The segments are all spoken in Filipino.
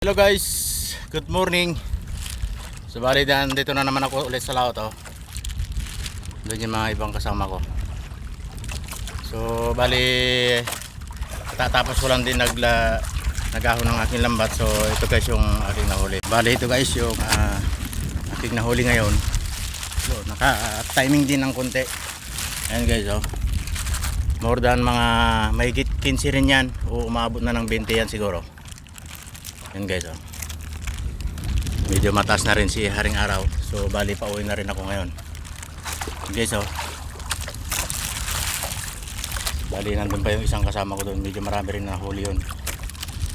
Hello guys, good morning. So bali dan dito na naman ako ulit sa laot oh. Doon yung mga ibang kasama ko. So bali tatapos ko lang din nagla nagahon ng aking lambat. So ito guys yung aking nahuli. Bali ito guys yung ah, aking nahuli ngayon. So naka timing din ng konti. Ayan guys oh. More than mga mahigit 15 rin yan o umabot na ng 20 yan siguro. Yan guys oh. Medyo mataas na rin si Haring Araw. So bali pa uwi na rin ako ngayon. Yan guys oh. Bali nandun pa yung isang kasama ko doon. Medyo marami rin nahuli yun.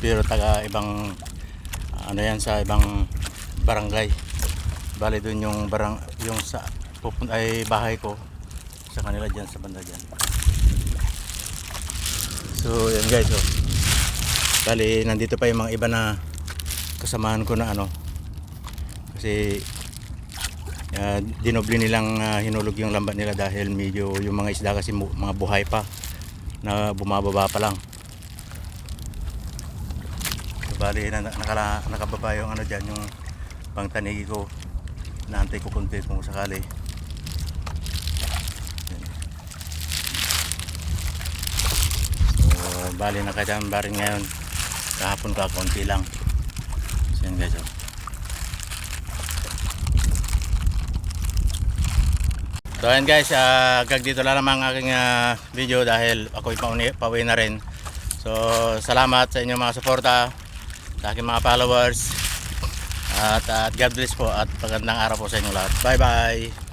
Pero taga ibang ano yan sa ibang barangay. Bali doon yung barang yung sa ay bahay ko sa kanila diyan sa banda diyan. So yan guys oh. Bali, nandito pa yung mga iba na kasamahan ko na ano. Kasi uh, dinobli nilang ah, hinulog yung lambat nila dahil medyo yung mga isda kasi mga buhay pa na bumababa pa lang. So, bali, na, nakala, nakababa yung ano dyan, yung pangtanigi ko. Naantay ko konti kung sakali. Bali na kaya ba rin ngayon. Kahapon ka, konti lang. So, yun guys, oh. So ayan guys, uh, dito lang naman aking ah, video dahil ako'y pauni, pauwi na rin. So salamat sa inyong mga suporta, sa aking mga followers. At, at God bless po at magandang araw po sa inyong lahat. Bye bye!